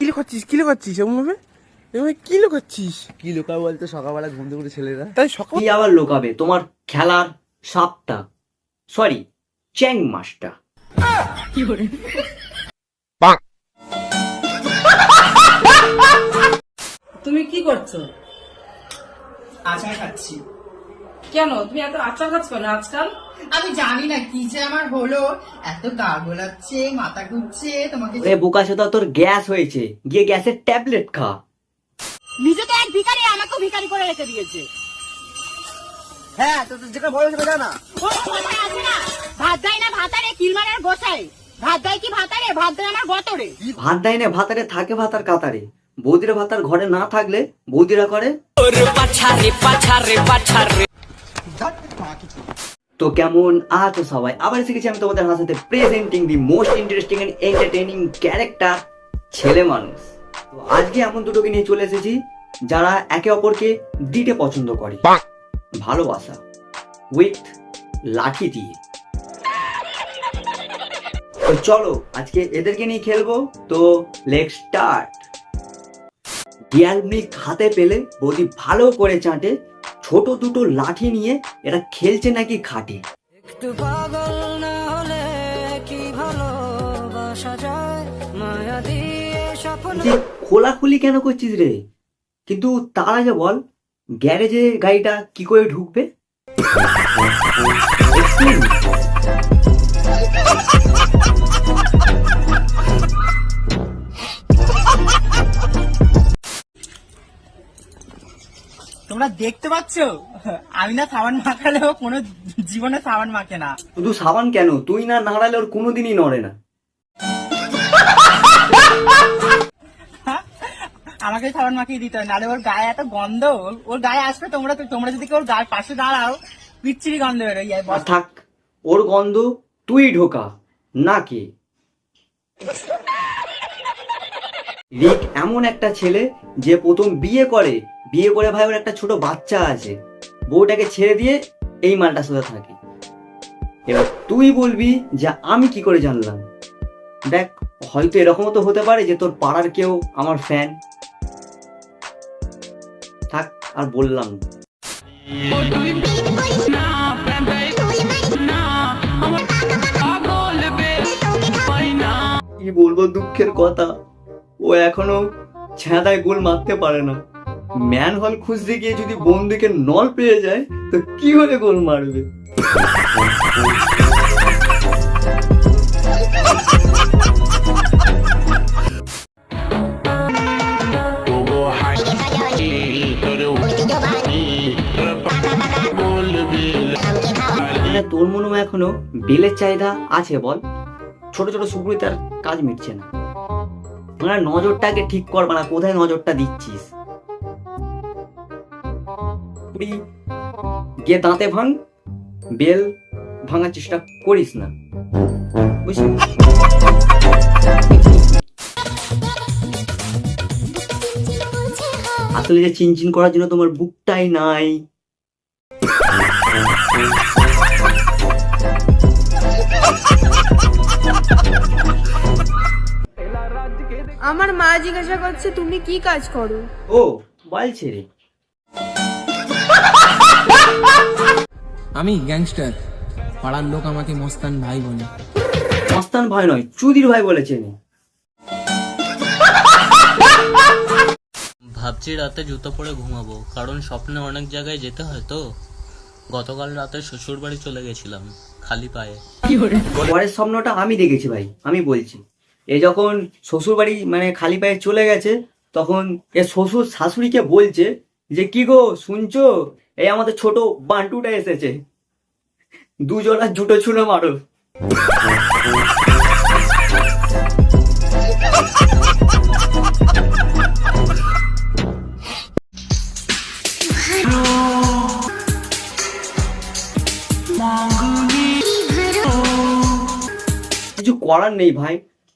কি লুকাচ্ছিস কি লুকাচ্ছিস এমন ভাবে? কি লুকাচ্ছিস কি লোকা বলতে? সকালবেলা ঘুম থেকে উঠে ছেলেরা। তাই সকাল কি আবার লোকাবে? তোমার খেলার সাপটা। সরি চ্যাং মাছটা। তুমি কি করছ? আচার খাচ্ছি। কেন? তুমি এত আচার খাচ্ছ কেন আজকাল? আমি জানি না কি যে আমার হলো। এত গা গোলাচ্ছে মাথা ঘুরছে তোমাকে এ বোকা সোতা তোর গ্যাস হয়েছে। গিয়ে গ্যাসের ট্যাবলেট খা। নিজে তো এক ভিখারি আমাকেও ভিখারি করে রেখে দিয়েছে। হ্যাঁ তো তো যেটা বলো সেটা না। ও কথায় আছে না। ভাত দেয় না ভাতারে গোসাই ভাত দেয় কি ভাতারে? ভাত দেয় আমার গতরে। ভাত দেয় না ভাতারে থাকে ভাতার কাতারে। বৌদিরা ভাতার ঘরে না থাকলে বৌদিরা করে? তো কেমন আছো সবাই? আবার এসে গেছি আমি তোমাদের হাসাতে presenting the most interesting and entertaining character ছেলে মানুষ। তো আজকে এমন দুটোকে নিয়ে চলে এসেছি যারা একে অপরকে দিতে পছন্দ করে। ভালোবাসা উইথ লাঠি দিয়ে। তো চলো আজকে এদেরকে নিয়ে খেলব। তো লেট স্টার্ট ডিয়াল মিক হাতে পেলে বৌদি ভালো করে চাটে ছোট দুটো লাঠি নিয়ে এরা খেলছে নাকি খাটে। একটু পাগল না হলে কি ভালোবাসা যায়? মায়া দিয়ে স্বপ্ন যে খোলাখুলি কেন করছিস রে? কিন্তু তার আগে বল গ্যারেজে গাড়িটা কি করে ঢুকবে? তোমরা দেখতে পাচ্ছ? আমি না সাবান মাখালেও কোনো জীবনে সাবান মাখে না। শুধু সাবান কেন? তুই না নাড়ালে ওর কোনোদিনই নড়ে না। আমাকে সাবান মাখিয়ে দিতে হয় নাহলে ওর গায়ে এত গন্ধ। ওর- গায়ে আসবে তোমরা তোমরা যদি ওর গায়ে পাশে দাঁড়াও পিচ্ছিরি গন্ধ বেরোয়। যায় থাক ওর গন্ধ তুই ঢোকা না কে? রিক এমন একটা ছেলে যে প্রথম বিয়ে করে বিয়ে করে ভাই ওর একটা ছোট বাচ্চা আছে। বউটাকে ছেড়ে দিয়ে এই মালটা সাথে থাকে। এবার তুই বলবি যে আমি কি করে জানলাম? দেখ, হয়তো এরকমও তো হতে পারে যে তোর পাড়ার কেউ আমার ফ্যান থাক, আর বললাম কি বলব দুঃখের কথা? ও এখনও ছেঁদায় গোল মারতে পারে না। ম্যান হল খুঁজতে গিয়ে যদি বন্ধুকে নল পেয়ে যায় তো কি হলে গোল মারবে? তোর মনে এখনও বেলের চাহিদা আছে বল? ছোট ছোট সুপুরি তার কাজ মিটছে না। মানে নজরটাকে ঠিক করবা না কোথায় নজরটা দিচ্ছিস? তুই গিয়ে দাঁতে ভাঙ বেল ভাঙার চেষ্টা করিস না। বুঝলি? আসলে যে চিনচিন করার জন্য তোমার বুকটাই নাই। আমার মা জিজ্ঞাসা করছে তুমি কি কাজ করো? ও বলছে রে আমি গ্যাংস্টার পাড়ার লোক আমাকে মস্তান ভাই বলে। মস্তান ভাই নয় চুদির ভাই বলেছেন ভাবছি রাতে জুতো পরে ঘুমাবো কারণ স্বপ্নে অনেক জায়গায় যেতে হয় তো। গতকাল রাতে শ্বশুর বাড়ি চলে গেছিলাম খালি পায়ে। পরের স্বপ্নটা আমি দেখেছি ভাই আমি বলছি। এ যখন শ্বশুর বাড়ি মানে খালি পায়ে চলে গেছে তখন এ শ্বশুর শাশুড়িকে বলছে যে কি গো শুনছো? এই আমাদের ছোট বান্টুটা এসেছে। দুজনা জুটো ছুঁড়ে মারো। কিছু করার নেই ভাই।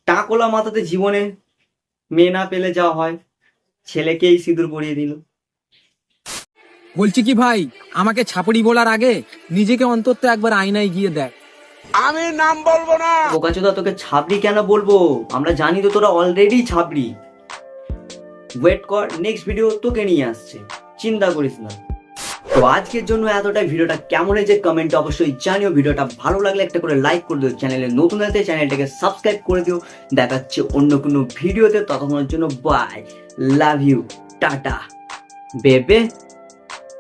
টাকলা মাথাতে জীবনে মেয়ে না পেলে যা হয়। ছেলেকেই সিঁদুর পরিয়ে দিল। বলছি কি ভাই আমাকে ছাপড়ি বলার আগে নিজেকে অন্তত একবার আয়নায় গিয়ে দেখ। আমি নাম বলব না। বোকাচোদা তোকে ছাবড়ি কেন বলব? আমরা জানি তো তোরা অলরেডি ছাবড়ি ওয়েট কর নেক্সট ভিডিও তোকে নিয়ে আসছে। চিন্তা করিস না। তো আজকের জন্য এতটাই। ভিডিওটা কেমন হয়েছে কমেন্টে অবশ্যই জানিও। ভিডিওটা ভালো লাগলে একটা করে লাইক করে দিও। চ্যানেলে নতুন আছে চ্যানেলটাকে সাবস্ক্রাইব করে দিও। দেখাচ্ছে অন্য কোনো ভিডিওতে। ততক্ষণের জন্য বাই লাভ ইউ টাটা বেবে